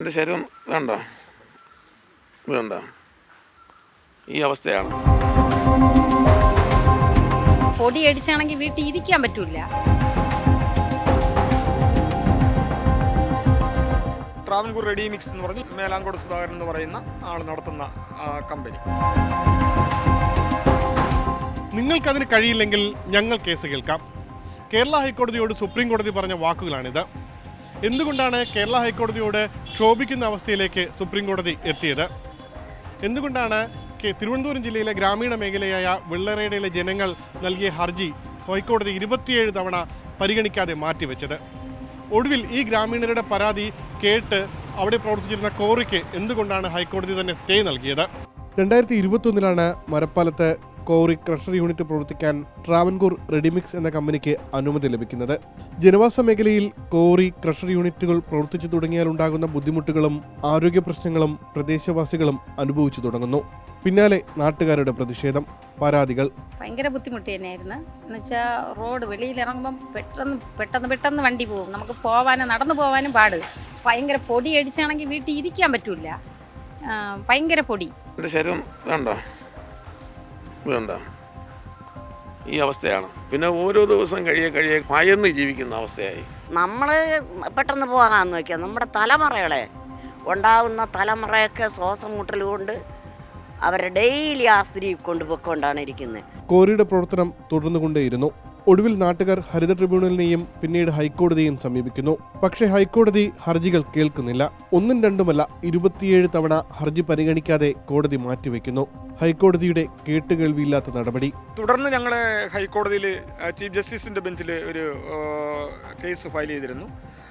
എന്റെ ശരീരം വേണ്ട. വേണ്ട. ഈ അവസ്ഥയാണ്. പൊടി അടിച്ചാണെങ്കിൽ വീട്ടിൽ ഇരിക്കാൻ പറ്റൂല. ട്രാവൻകൂർ റെഡി മിക്സ് എന്ന് പറഞ്ഞ് മേലാങ്കോട് സുധാകരൻ എന്ന് പറയുന്ന ആൾ നടത്തുന്ന കമ്പനി. നിങ്ങൾക്കതിന് കഴിയില്ലെങ്കിൽ ഞങ്ങൾ കേസ് കേൾക്കാം. കേരള ഹൈക്കോടതിയോട് സുപ്രീം കോടതി പറഞ്ഞ വാക്കുകളാണിത്. എന്തുകൊണ്ടാണ് കേരള ഹൈക്കോടതിയോട് ക്ഷോഭിക്കുന്ന അവസ്ഥയിലേക്ക് സുപ്രീം കോടതി എത്തിയത്? എന്തുകൊണ്ടാണ് തിരുവനന്തപുരം ജില്ലയിലെ ഗ്രാമീണ മേഖലയായ വെള്ളറേടയിലെ ജനങ്ങൾ നൽകിയ ഹർജി ഹൈക്കോടതി ഇരുപത്തിയേഴ് തവണ പരിഗണിക്കാതെ മാറ്റിവെച്ചത്? ഒടുവിൽ ഈ ഗ്രാമീണരുടെ പരാതി കേട്ട് അവിടെ പ്രവർത്തിച്ചിരുന്ന കോറിക്ക് എന്തുകൊണ്ടാണ് ഹൈക്കോടതി തന്നെ സ്റ്റേ നൽകിയത്? രണ്ടായിരത്തി ഇരുപത്തൊന്നിലാണ് മരപ്പാലത്ത് കോറി ക്രഷർ യൂണിറ്റ് പ്രവർത്തിക്കാൻ ട്രാവൻകൂർ റെഡിമിക്സ് എന്ന കമ്പനിക്ക് അനുമതി ലഭിക്കുന്നത്. ജനവാസ മേഖലയിൽ കോറി ക്രഷർ യൂണിറ്റുകൾ പ്രവർത്തിച്ചു തുടങ്ങിയാൽ ഉണ്ടാകുന്ന ബുദ്ധിമുട്ടുകളും ആരോഗ്യ പ്രശ്നങ്ങളും പ്രദേശവാസികളും അനുഭവിച്ചു തുടങ്ങുന്നു. പിന്നാലെ നാട്ടുകാരുടെ പ്രതിഷേധം പരാതികൾ. ഭയങ്കര ബുദ്ധിമുട്ട് തന്നെയായിരുന്നു. എന്നുവെച്ചാൽ റോഡ് വെളിയിലിറങ്ങുമ്പം പെട്ടെന്ന് പെട്ടെന്ന് പെട്ടെന്ന് വണ്ടി പോകും. നമുക്ക് പോവാനും നടന്നു പോവാനും പാട് ഭയങ്കര പൊടി അടിച്ചാണെങ്കിൽ വീട്ടിൽ ഇരിക്കാൻ പറ്റൂല. ഭയങ്കര പൊടി. ശരീരം ഇതുണ്ടോ ഇതുണ്ടോ. ഈ അവസ്ഥയാണ്. പിന്നെ ഓരോ ദിവസം കഴിയേ കഴിയേ ഭയന്ന് ജീവിക്കുന്ന അവസ്ഥയായി. നമ്മൾ പെട്ടെന്ന് പോകാമെന്ന് നോക്കിയാൽ നമ്മുടെ തലമുറകളെ ഉണ്ടാവുന്ന തലമുറയൊക്കെ ശ്വാസം മുട്ടലുകൊണ്ട് അവരെ ഡെയിലി ആ സ്ത്രീ കൊണ്ടുപോയിക്കൊണ്ടാണ് ഇരിക്കുന്നത് കോറിയുടെ പ്രവർത്തനം തുടർന്നുകൊണ്ടേയിരുന്നു. ഒടുവിൽ നാട്ടുകാർ ഹരിത ട്രിബ്യൂണലിനെയും പിന്നീട് ഹൈക്കോടതിയെയും സമീപിക്കുന്നു. പക്ഷേ ഹൈക്കോടതി ഹർജികൾ കേൾക്കുന്നില്ല. ഒന്നും രണ്ടുമല്ല ഇരുപത്തിയേഴ് തവണ ഹർജി പരിഗണിക്കാതെ കോടതി മാറ്റിവെക്കുന്നു. ഹൈക്കോടതിയുടെ കേട്ടുകേൾവിയില്ലാത്ത നടപടി. തുടർന്ന് ഞങ്ങൾ ഹൈക്കോടതിയിൽ ചീഫ് ജസ്റ്റിസിന്റെ ബെഞ്ചിൽ ഒരു കേസ് ഫയൽ ചെയ്തിരുന്നു.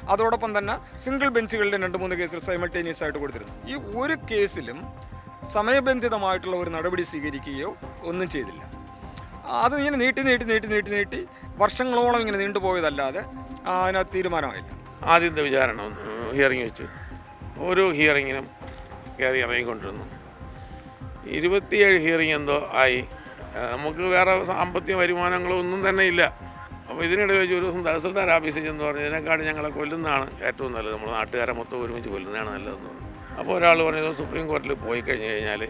അതോടൊപ്പം തന്നെ സിംഗിൾ ബെഞ്ചുകളിലെ രണ്ട് മൂന്ന് കേസുകൾ സൈമൾട്ടേനിയസ് ആയിട്ട് കൊടുത്തിരുന്നു. ഈ ഒരു കേസിലും സമയബന്ധിതമായിട്ടുള്ള ഒരു നടപടി സ്വീകരിക്കുകയോ ഒന്നും ചെയ്തില്ല. അത് ഇങ്ങനെ നീട്ടി നീട്ടി നീട്ടി നീട്ടി നീട്ടി വർഷങ്ങളോളം ഇങ്ങനെ നീണ്ടുപോയതല്ലാതെ അതിനകത്ത് തീരുമാനമായില്ല. ആദ്യത്തെ വിചാരണ ഹിയറിംഗ് വെച്ചു. ഓരോ ഹിയറിങ്ങിനും കയറി ഇറങ്ങിക്കൊണ്ടിരുന്നു. ഇരുപത്തിയേഴ് ഹിയറിംഗ് എന്തോ ആയി. നമുക്ക് വേറെ സാമ്പത്തിക വരുമാനങ്ങളോ ഒന്നും തന്നെ ഇല്ല. അപ്പോൾ ഇതിനിടയിൽ വെച്ച് ഒരു ദിവസം തഹസിൽദാർ ഓഫീസിൽ ചെന്ന് പറഞ്ഞു ഇതിനെക്കാട് ഞങ്ങളെ കൊല്ലുന്നതാണ് ഏറ്റവും നല്ലത്. നമ്മൾ നാട്ടുകാരെ മൊത്തം ഒരുമിച്ച് കൊല്ലുന്നതാണ് നല്ലതെന്ന് പറഞ്ഞു. അപ്പോൾ ഒരാൾ പറഞ്ഞത് സുപ്രീം കോടതിയിൽ പോയി കഴിഞ്ഞ് കഴിഞ്ഞാൽ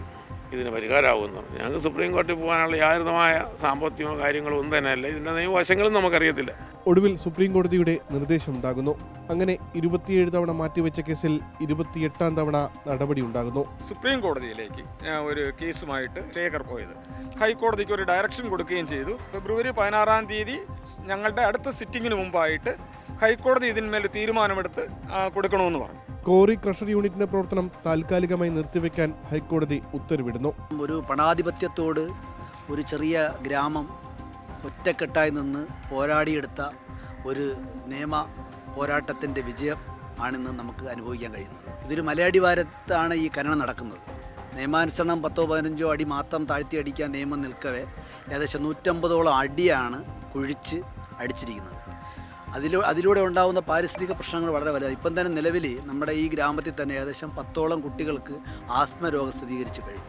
ഇതിന് പരിഹാരമാകുന്നു ഞങ്ങൾക്ക് സുപ്രീം കോടതിയിൽ പോകാനുള്ള യാതൊരുമായ സാമ്പത്തികമോ കാര്യങ്ങളോ ഒന്നും തന്നെ അല്ല ഇതിന്റെ നിയമവശങ്ങളും നമുക്കറിയത്തില്ല. ഒടുവിൽ സുപ്രീം കോടതിയുടെ നിർദ്ദേശം ഉണ്ടാകുന്നു അങ്ങനെ ഇരുപത്തിയേഴ് തവണ മാറ്റിവെച്ച കേസിൽ ഇരുപത്തിയെട്ടാം തവണ നടപടി ഉണ്ടാകുന്നു. സുപ്രീം കോടതിയിലേക്ക് ഒരു കേസുമായിട്ട് ശേഖർ പോയത്. ഹൈക്കോടതിക്ക് ഒരു ഡയറക്ഷൻ കൊടുക്കുകയും ചെയ്തു. ഫെബ്രുവരി പതിനാറാം തീയതി ഞങ്ങളുടെ അടുത്ത സിറ്റിങ്ങിന് മുമ്പായിട്ട് ഹൈക്കോടതി ഇതിന്മേൽ തീരുമാനമെടുത്ത് കൊടുക്കണമെന്ന് പറഞ്ഞു. കോറി ക്രഷർ യൂണിറ്റിന്റെ പ്രവർത്തനം താൽക്കാലികമായി നിർത്തിവെക്കാൻ ഹൈക്കോടതി ഉത്തരവിടുന്നു. ഒരു പണാധിപത്യത്തോട് ഒരു ചെറിയ ഗ്രാമം ഒറ്റക്കെട്ടായി നിന്ന് പോരാടിയെടുത്ത ഒരു നിയമ പോരാട്ടത്തിന്റെ വിജയം ആണെന്ന് നമുക്ക് അനുഭവിക്കാൻ കഴിയുന്നത്. ഇതൊരു മലയാടി വാരത്താണ് ഈ ഖനനം നടക്കുന്നത്. നിയമാനുസരണം പത്തോ പതിനഞ്ചോ അടി മാത്രം താഴ്ത്തി അടിക്കാൻ നിയമം നിൽക്കവേ ഏകദേശം നൂറ്റമ്പതോളം അടിയാണ് കുഴിച്ച് അടിച്ചിരിക്കുന്നത്. അതിലൂ അതിലൂടെ ഉണ്ടാകുന്ന പാരിസ്ഥിതിക പ്രശ്നങ്ങൾ വളരെ വലുതാണ്. ഇപ്പം തന്നെ നിലവിൽ നമ്മുടെ ഈ ഗ്രാമത്തിൽ തന്നെ ഏകദേശം പത്തോളം കുട്ടികൾക്ക് ആസ്മ രോഗം സ്ഥിരീകരിച്ചു കഴിഞ്ഞു.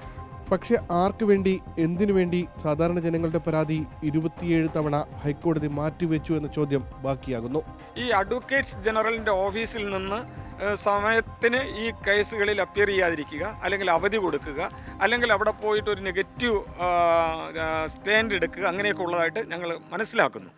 പക്ഷെ ആർക്കു വേണ്ടി എന്തിനു വേണ്ടി സാധാരണ ജനങ്ങളുടെ പരാതി ഇരുപത്തിയേഴ് തവണ ഹൈക്കോടതി മാറ്റിവെച്ചു എന്ന ചോദ്യം ബാക്കിയാകുന്നു. ഈ അഡ്വക്കേറ്റ്സ് ജനറലിന്റെ ഓഫീസിൽ നിന്ന് സമയത്തിന് ഈ കേസുകളിൽ അപ്പിയർ ചെയ്യാതിരിക്കുക അല്ലെങ്കിൽ അവധി കൊടുക്കുക അല്ലെങ്കിൽ അവിടെ പോയിട്ട് ഒരു നെഗറ്റീവ് സ്റ്റാൻഡ് എടുക്കുക അങ്ങനെയൊക്കെ ഉള്ളതായിട്ട് ഞങ്ങൾ മനസ്സിലാക്കുന്നു.